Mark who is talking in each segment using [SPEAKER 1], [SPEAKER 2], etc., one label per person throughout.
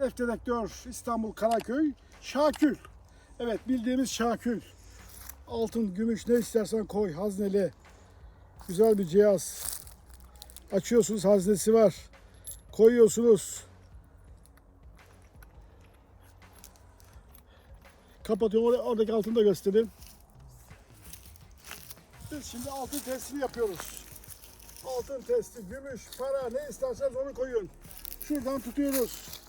[SPEAKER 1] Dedektör İstanbul Karaköy Şakül. Evet bildiğimiz Şakül. Altın, gümüş ne istersen koy hazneli. Güzel bir cihaz. Açıyorsunuz haznesi var. Koyuyorsunuz. Kapatıyorum. Or- Oradaki altını da göstereyim. Biz şimdi altın testini yapıyoruz. Altın testi, gümüş, para ne isterseniz onu koyun. Şuradan tutuyoruz.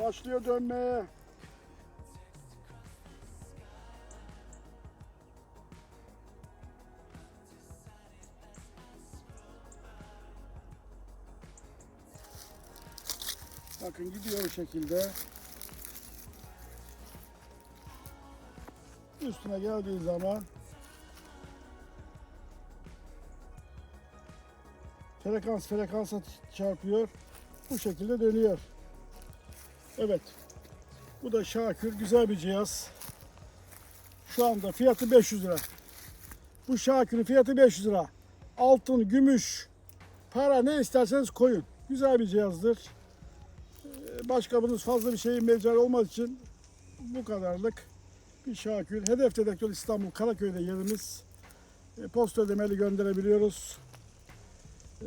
[SPEAKER 1] Başlıyor dönmeye. Bakın gidiyor bu şekilde. Üstüne geldiği zaman frekans frekansa çarpıyor. Bu şekilde dönüyor. Evet. Bu da Şakir. Güzel bir cihaz. Şu anda fiyatı 500 lira. Bu Şakir'in fiyatı 500 lira. Altın, gümüş, para ne isterseniz koyun. Güzel bir cihazdır. Ee, Başka bunun fazla bir şeyin mecal olmaz için bu kadarlık bir Şakir. Hedef dedektör İstanbul Karaköy'de yerimiz. E, Posta ödemeli gönderebiliyoruz. Ee,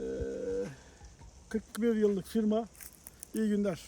[SPEAKER 1] 41 yıllık firma. İyi günler.